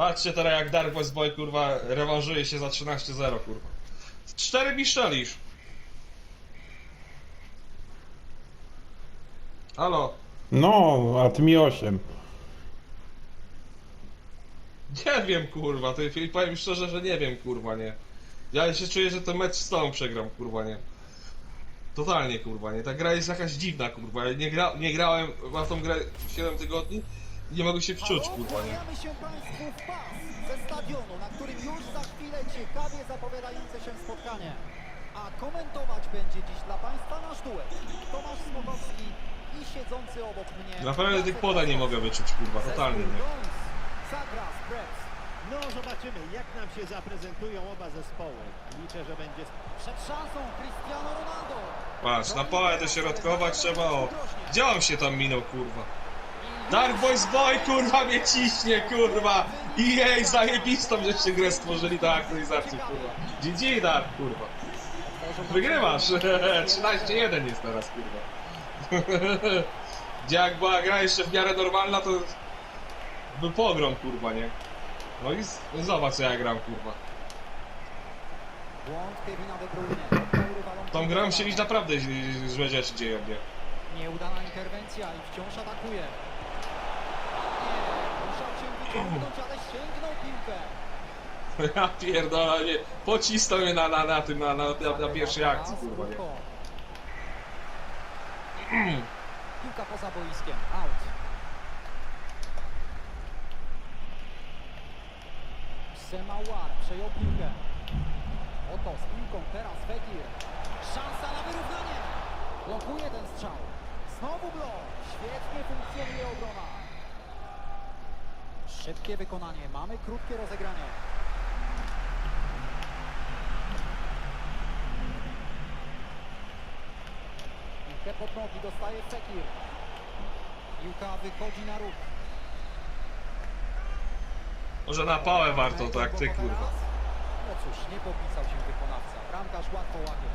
Patrzcie teraz jak Dark West Boy kurwa rewanżuje się za 13-0 kurwa. Cztery mi szczelisz. Halo, No, a ty mi 8. nie wiem kurwa, to powiem szczerze, że nie wiem kurwa, nie. Ja się czuję, że ten mecz z tobą przegram kurwa, nie. Totalnie kurwa, nie. Ta gra jest jakaś dziwna kurwa. Nie, gra, nie grałem w tą grę 7 tygodni nie mogę się wczuć kurwa, nie. Kłaniamy się Państwu w pas ze stadionu, na którym już za chwilę ciekawie zapowiadające się spotkanie. A komentować będzie dziś dla Państwa nasz duet. Tomasz Smokowski i siedzący obok mnie. Naprawdę tych podań nie mogę wyczuć kurwa, totalnie nie. Zagra z. No zobaczymy, jak nam się zaprezentują oba zespoły. Liczę, że będzie Przed szansą Cristiano Ronaldo. Patrz, na pałę dośrodkować trzeba o. Gdzie on się tam minął kurwa? Dark Boys Boy kurwa mnie ciśnie kurwa! I jej zajebistą żeście grę stworzyli do aktualizacji kurwa. GG Dark kurwa. Wygrywasz! 13-1 jest teraz kurwa. Gdzie jak była gra jeszcze w miarę normalna to był pogrom kurwa nie? No i zobacz co ja gram kurwa. Tą grą się dziś naprawdę złe rzeczy dzieją, nie? Nieudana interwencja i wciąż atakuje. Nie, musiał się wyciągnąć, ale sięgnął piłkę. Ja pierdolę, nie. Pocisnął mnie na, na, na tym, na, na, na, na pierwszej akcji, kurwa, nie? Piłka poza boiskiem, out. Semawar przejął piłkę. Oto z piłką teraz Fekir. Szansa na wyrównanie. Blokuje ten strzał. Znowu blok. Świetnie funkcjonuje obrona. Szybkie wykonanie. Mamy krótkie rozegranie. Piłkę pod nogi dostaje Fekir. Piłka wychodzi na ruch. Może na pałę warto, tak ty, kurwa. No cóż, nie popisał się wykonawca. Bramkarz łatwo łapie.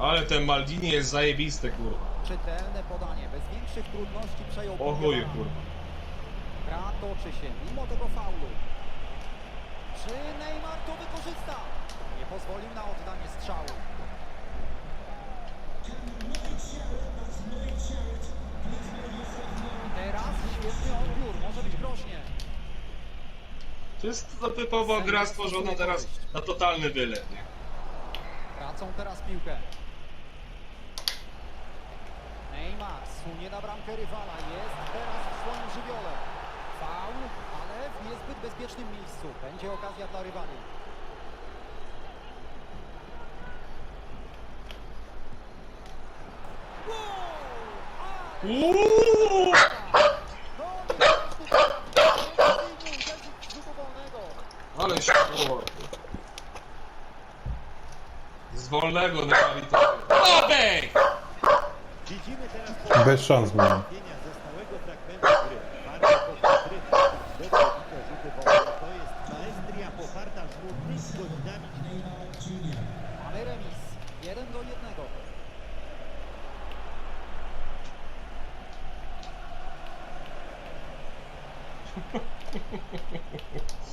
Ale ten Maldini jest zajebisty, kurwa. Czytelne podanie, bez większych trudności przejął O Barana. kurwa. Gra toczy się mimo tego faulu. Czy Neymar to wykorzysta? Nie pozwolił na oddanie strzału. Teraz świetny odbiór, może być groźnie. To jest to typowa gra stworzona teraz na totalny wylew, nie? Tracą teraz piłkę. Neymar sunie na bramkę rywala. Jest teraz w swoim żywiole. Faul, ale w niezbyt bezpiecznym miejscu. Będzie okazja dla rywali. Uuuu! Ale się. Z wolnego Neymar to... Obej! Widzimy teraz Bez szans miałem. postawienia ze stałego fragmentu gry. Bardzo pozytywne, zdecydowane rzuty wolne. To jest maestria poparta żmudnymi godzinami Mamy remis. 1 do 1.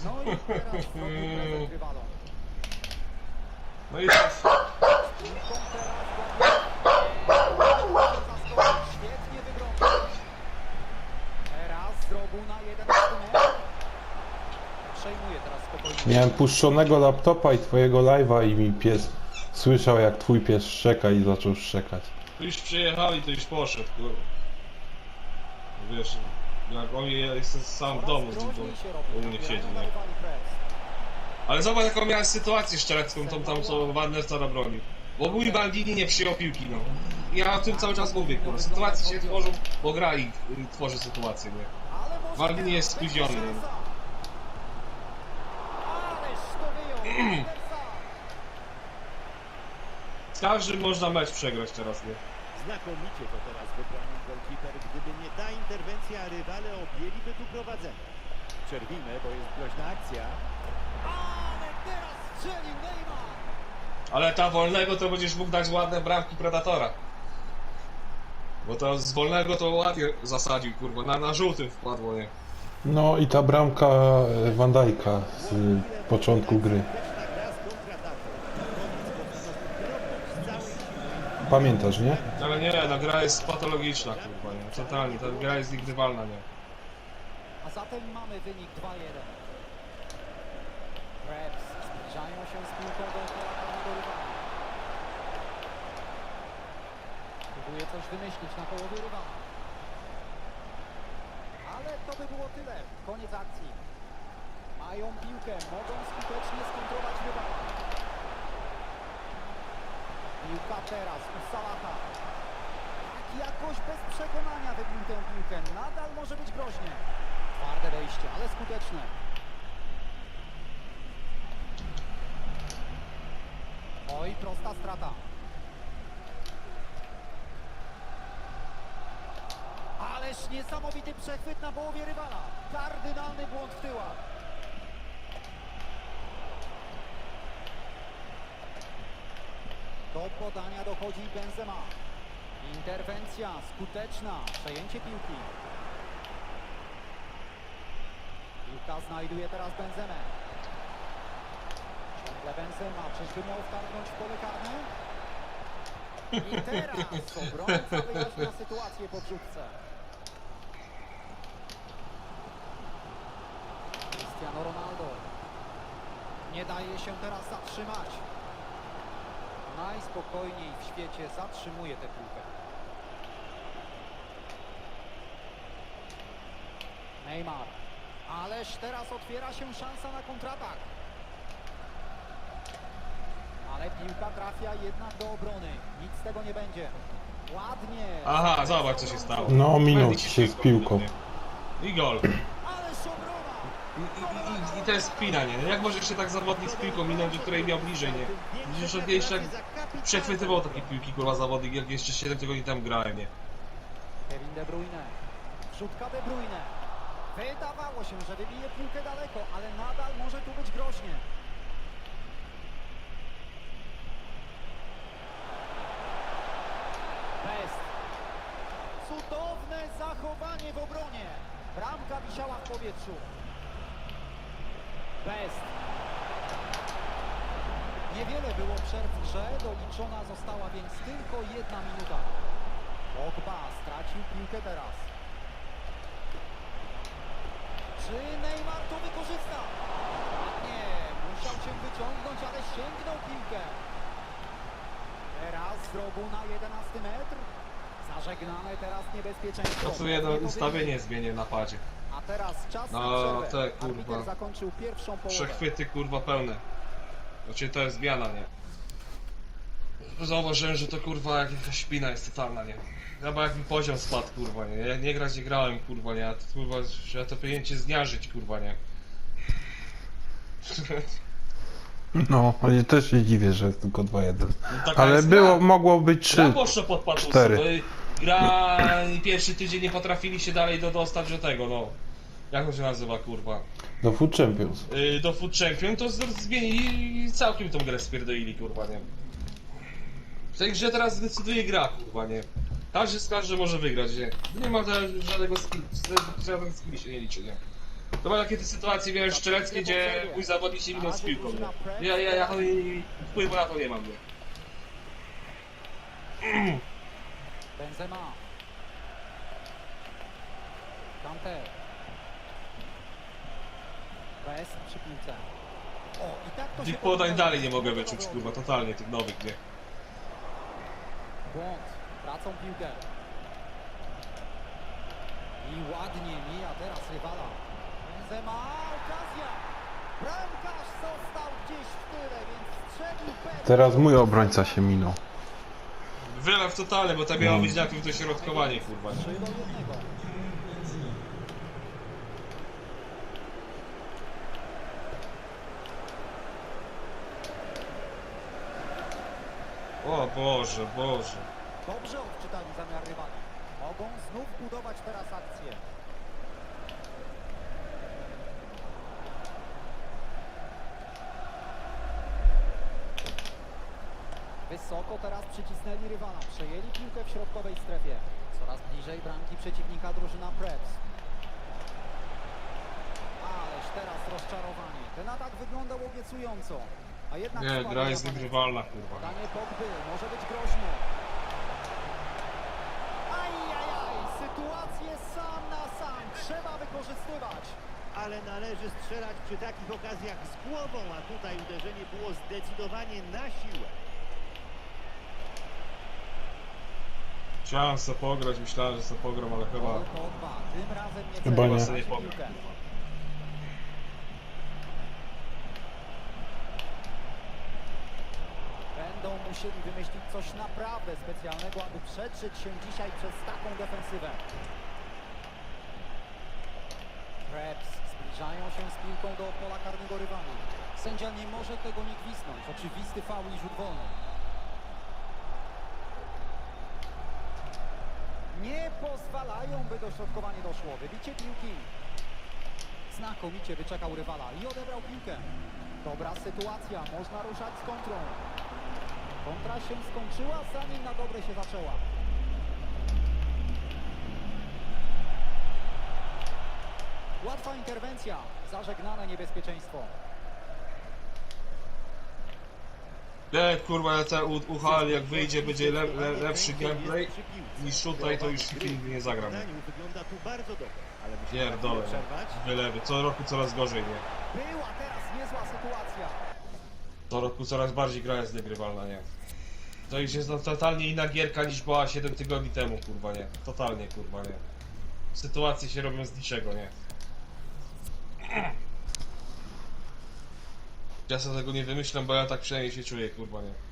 No i teraz zrobił prezent rywalom. No i teraz... Piłką teraz zaskoczył. Świetnie wygląda. Teraz zrobił na 11 metr. Przejmuje teraz spokojnie. Miałem puszczonego laptopa i twojego live'a i mi pies słyszał jak twój pies szczeka i zaczął szczekać. Tu już przyjechali, to już poszedł, kurwa. Wiesz, jak on ja jestem sam w domu to u mnie Nabieramy siedzi, nie? Ale zobacz jaką miałem sytuację szczelecką, tą tam co Wandersa bronił. Bo mój Maldini nie przyjął piłki, no. Ja o tym cały czas mówię, kurwa. Sytuacje się tworzą, bo gra i tworzy sytuację, nie? Teraz jest spóźniony. Z każdym można mecz przegrać teraz, nie? Znakomicie to teraz wybronił golkiper. Gdyby nie ta interwencja, rywale objęliby tu prowadzenie. Przerwijmy, bo jest groźna akcja. Ale teraz strzelił Neymar. Ale ta wolnego to będziesz mógł dać ładne bramki Predatora. Bo to z wolnego to ładnie zasadził, kurwa. Na, na żółtym wpadło, nie? No i ta bramka e, Van Dijk'a z początku gry. Pamiętasz, nie? Ale nie, no gra jest patologiczna, kurwa, nie? Totalnie, ta gra jest niegrywalna, nie? A zatem mamy wynik 2-1. Krebs zbliżają się z piłką do rywala. Próbuje coś wymyślić na połowie rywala. Ale to by było tyle. Koniec akcji. Mają piłkę, mogą skutecznie skontrować rywala. Piłka teraz u Salaha. Tak jakoś bez przekonania wybił tę piłkę. Nadal może być groźnie. Twarde wejście, ale skuteczne. Oj, prosta strata. Niesamowity przechwyt na połowie rywala. Kardynalny błąd w tyłach. Do podania dochodzi Benzema. Interwencja skuteczna. Przejęcie piłki. Piłka znajduje teraz Benzemę. Ciągle Benzema. Czyżby miał wtargnąć w pole karne? I teraz obrońca wyjaśnia sytuację po wrzutce. Cristiano Ronaldo. Nie daje się teraz zatrzymać. Najspokojniej w świecie zatrzymuje tę piłkę. Neymar. Ależ teraz otwiera się szansa na kontratak. Ale piłka trafia jednak do obrony. Nic z tego nie będzie. Ładnie. Aha, zobacz co się stało. No, minął się z piłką. I gol. I, i, i, to jest spina, nie? Jak może się tak zawodnik z piłką minąć, do której miał bliżej, nie? Przecież od jeszcze przechwytywał takie piłki, kurwa, zawodnik, jak jeszcze 7 tygodni temu grałem, nie? Kevin De Bruyne. Wrzutka De Bruyne. Wydawało się, że wybije piłkę daleko, ale nadal może tu być groźnie. Best. Cudowne zachowanie w obronie. Bramka wisiała w powietrzu. Best. Niewiele było przerw w grze, doliczona została więc tylko jedna minuta. Pogba stracił piłkę teraz. Czy Neymar to wykorzysta? Nie, musiał się wyciągnąć, ale sięgnął piłkę. Teraz z rogu na 11 metr. Zażegnane teraz niebezpieczeństwo. Prostu jedno Mocniej ustawienie zmienię na padzie. No, te, kurwa. Arbiter zakończył pierwszą połowę. Przechwyty, kurwa, pełne. Znaczy, to jest zmiana, nie? Zauważyłem, że to, kurwa, jakaś śpina jest totalna, nie? Chyba jak mi poziom spadł, kurwa, nie? Ja nie grać nie grałem, kurwa, nie? A to, kurwa, że ja to powinien cię zmiażyć, kurwa, nie? No, ale też się dziwię, że jest tylko 2-1. No, Ale było, gra. mogło być Gra 3. poszła pod patusy, gra pierwszy tydzień nie potrafili się dalej do, dostać do tego, no. Jak to się nazywa, kurwa? Do Food Champions. Yy, do Food Champion, to z- zmienili i całkiem tą grę spierdolili, kurwa, nie? W tej grze teraz decyduje gra, kurwa, nie? Każdy z każdy może wygrać, nie? Nie ma żadnego skill, żaden skill się nie liczy, nie? To ma takie te sytuacje, miałem szczeleckie, gdzie mój zawodnik się minął z piłką, nie? Ja, ja, ja ja wpływu na to nie mam, nie? Benzema. Dante. Best przy piłce. O, i tak to się Tych podań powinno dalej nie mogę wyczuć, kurwa, totalnie, tych nowych, nie? Błąd. Tracą piłkę. I ładnie mija teraz rywala. Benzema, okazja. Bramkarz został gdzieś w tyle, więc strzelił pewnie. Teraz mój obrońca się minął. Wylew totalny, bo to miało być najpierw dośrodkowanie, kurwa? 3 do 1. O Boże, Boże. Dobrze odczytali zamiar rywali. Mogą znów budować teraz akcję. Wysoko teraz przycisnęli rywala. Przejęli piłkę w środkowej strefie. Coraz bliżej bramki przeciwnika drużyna Preps. rozczarowanie. Ten atak wyglądał obiecująco. A jednak Nie, gra jest wygrywalna, kurwa. Podanie Pogby może być groźne. Ajajaj, sytuację sam na sam trzeba wykorzystywać. Ale należy strzelać przy takich okazjach z głową, a tutaj uderzenie było zdecydowanie na siłę. Chciałem sobie pograć, myślałem, że sobie pogram, ale chyba... Pogba, tym razem nie Chyba nie. Sobie piłkę. pogram. Musieli wymyślić coś naprawdę specjalnego, aby przedrzeć się dzisiaj przez taką defensywę. Krebs zbliżają się z piłką do pola karnego rywala. Sędzia nie może tego nie gwizdnąć. Oczywisty faul i rzut wolny. Nie pozwalają, by dośrodkowanie doszło. Wybicie piłki. Znakomicie wyczekał rywala i odebrał piłkę. Dobra sytuacja, można ruszać z kontrą. Kontra się skończyła, zanim na dobre się zaczęła. Łatwa interwencja, zażegnane niebezpieczeństwo. Nie, kurwa, ja te u- UHL jak wyjdzie, będzie le, le, lepszy gameplay niż tutaj, to już film nie zagram. Wygląda tu bardzo dobrze, ale musimy Pierdolę. Wylewy, co roku coraz gorzej, nie? Była teraz niezła sytuacja. Co roku coraz bardziej gra jest niegrywalna, nie? To już jest no, totalnie inna gierka niż była 7 tygodni temu, kurwa, nie? Totalnie, kurwa, nie? Sytuacje się robią z niczego, nie? Ja sobie tego nie wymyślam, bo ja tak przynajmniej się czuję, kurwa, nie?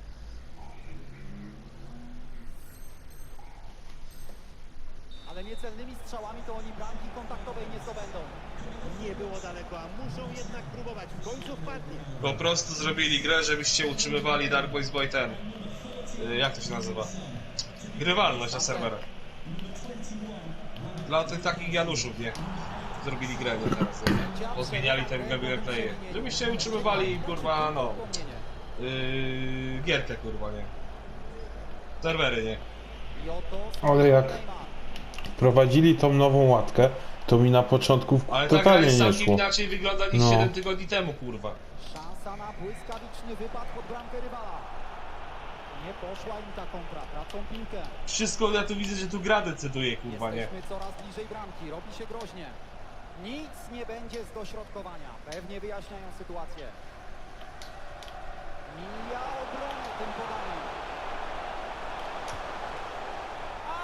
Strzałami to oni bramki kontaktowej nie zdobędą. Nie było daleko, a muszą jednak próbować. W końcu wpadnie. Po prostu zrobili grę, żebyście utrzymywali Dark Boys Boy ten. y, Jak to się nazywa? Grywalność na serwerach. Dla tych takich Januszów, nie? Zrobili grę nie, teraz, nie? Pozmieniali ten gameplay. Żebyście utrzymywali, kurwa, no. Yy, gierkę, kurwa, nie? Serwery, nie? I oto Ale jak Neymar. prowadzili tą nową łatkę, to mi na początku Ale ta gra totalnie jest nie całkiem szło. inaczej wygląda niż No. 7 tygodni temu, kurwa. Szansa na błyskawiczny wypad pod bramkę rywala. Nie poszła im ta kontra, tracą piłkę. Wszystko, ja tu widzę, że tu gra decyduje, kurwa, nie? Jesteśmy coraz bliżej bramki, robi się groźnie. Nic nie będzie z dośrodkowania. Pewnie wyjaśniają sytuację. Mija obronę tym podaniem.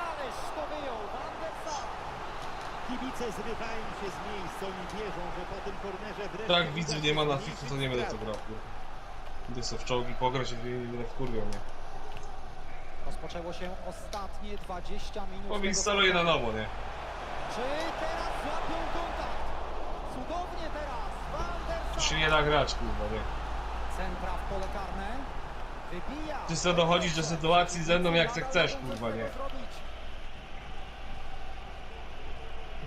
Ależ to wyjął. Kibice zrywają się z miejsc, oni wierzą, że po tym kornerze wreszcie... Tak, widzów nie ma na FIFA, to nie będę to kurwa. Idę sobie w czołgi pograć i będę wkurwiał, nie? Rozpoczęło się ostatnie 20 minut. Instaluję na nowo, nie? Czy teraz złapią kontakt? Cudownie teraz. Van się nie da grać, kurwa, nie? Centra w pole karne. Wybija. Ty sobie dochodzisz do sytuacji ze mną jak chcesz, kurwa, nie?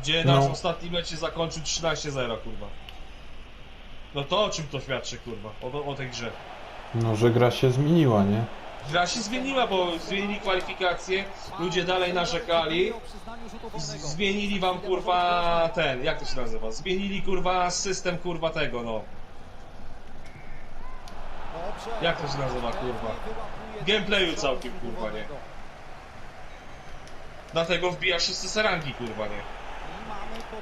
Gdzie No. nasz ostatni mecz się zakończył 13-0, kurwa. No to o czym to świadczy, kurwa? O, o tej grze. No, że gra się zmieniła, nie? Gra się zmieniła, bo zmienili kwalifikacje, ludzie dalej narzekali. Z- Zmienili wam kurwa ten, jak to się nazywa? Zmienili kurwa system kurwa tego, no. Jak to się nazywa, kurwa? Gameplayu całkiem, kurwa, nie? Dlatego wbija wszyscy serangi, kurwa, nie?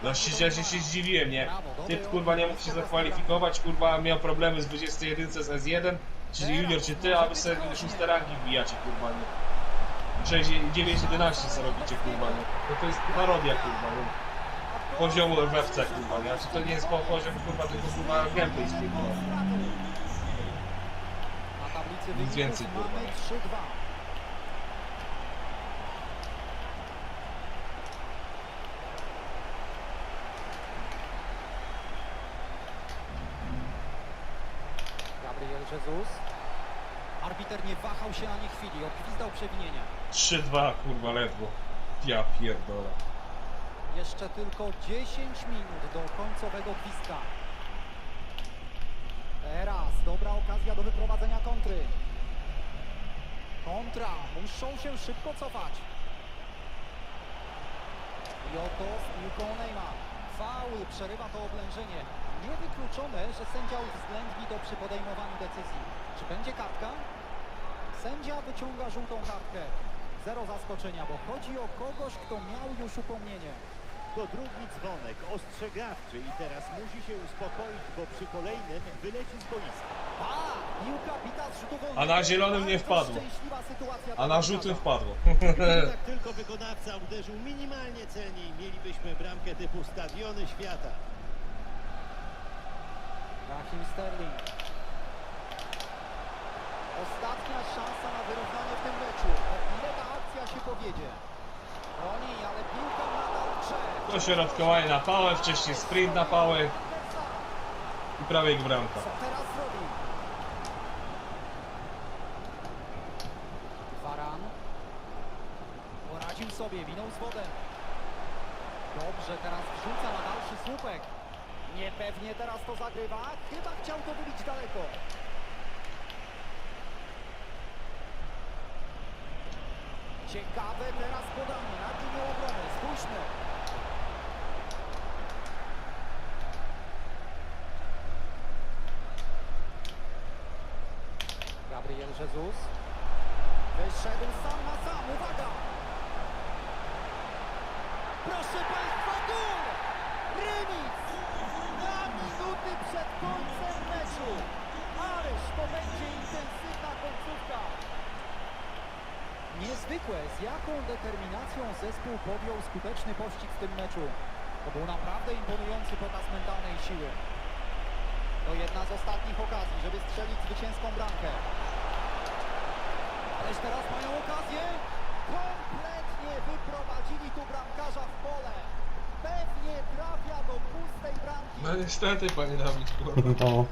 No ja się, zdziwiłem, nie? Typ kurwa nie mógł się zakwalifikować, kurwa miał problemy z 21 z S1, czy junior, czy ty, a wy sobie szóste rangi wbijacie, kurwa, nie? 6, 9, 11 co robicie, kurwa, nie? No to jest parodia, kurwa, nie? Poziomu w FC, kurwa, nie? A czy to nie jest po- poziom, kurwa, tylko kurwa gameplay, kurwa. Nic więcej, kurwa. Mamy 3-2. Gabriel Jesus. Arbiter nie wahał się ani chwili, odgwizdał przewinienie. 3-2, kurwa, ledwo. Ja pierdolę. Jeszcze tylko 10 minut do końcowego gwizdka. Teraz dobra okazja do wyprowadzenia kontry. Kontra, muszą się szybko cofać. I oto z piłką Neymar. Faul przerywa to oblężenie. Niewykluczone, że sędzia uwzględni to przy podejmowaniu decyzji. Czy będzie kartka? Sędzia wyciąga żółtą kartkę. Zero zaskoczenia, bo chodzi o kogoś, kto miał już upomnienie. To drugi dzwonek ostrzegawczy i teraz musi się uspokoić, bo przy kolejnym wyleci z boiska. A, piłka bita z rzutu wolnego. A na zielonym nie wpadło. szczęśliwa sytuacja A na żółtym wpadło. Jak tylko wykonawca uderzył minimalnie celniej, mielibyśmy bramkę typu Stadiony Świata. Raheem Sterling. Ostatnia szansa na wyrównanie w tym meczu. O ile ta akcja się powiedzie. Oni, ale piłka nadal grze. Dośrodkowanie na pałę, wcześniej sprint na pałę i prawie jak bramka. Co teraz zrobi? Varan. Poradził sobie, minął z wodem. Dobrze, teraz wrzuca na dalszy słupek. Niepewnie teraz to zagrywa. Chyba chciał to wybić daleko. Ciekawe teraz podanie na linię obrony. Spójrzmy. Gabriel Jesus. Wyszedł sam na sam. Uwaga! Proszę Państwa, gol! Remis! Na minuty przed końcem meczu. Ależ to będzie intensywna końcówka. Niezwykłe, z jaką determinacją zespół podjął skuteczny pościg w tym meczu. To był naprawdę imponujący pokaz mentalnej siły. To jedna z ostatnich okazji, żeby strzelić zwycięską bramkę. Ależ teraz mają okazję. Kompletnie wyprowadzili tu bramkarza w pole. Pewnie trafia do pustej bramki. No niestety, panie Dawid, kurwa. No.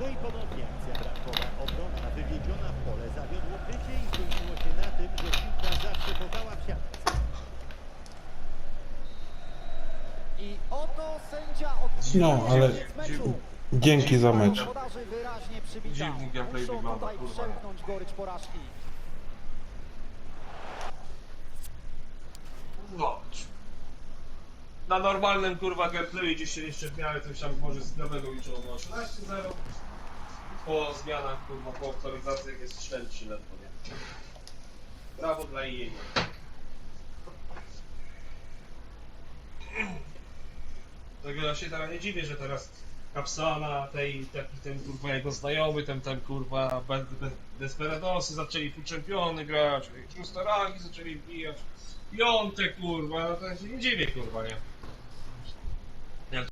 No i ponownie akcja bramkowa. Obrona wywiedziona w pole zawiodło krycie i skończyło się na tym, że piłka zawsze podała w siatce. I oto sędzia od No, ale- meczu. Dzięki za mecz. Dziwny gameplay wygląda, kurwa. No. Na normalnym kurwa gameplayu gdzieś się jeszcze w miarę coś tam może z nowego liczyło było 13-0. Po zmianach kurwa po aktualizacjach jest 4-3 ledwo, nie? Brawo dla jej. Ja się teraz nie dziwię, że teraz Kapsana, tej, taki ten kurwa jego znajomy, ten ten kurwa Be- Be- Desperadosy zaczęli tu czempiony grać, Trustarangi zaczęli wbijać, Piąte kurwa, no to się nie dziwię kurwa, nie?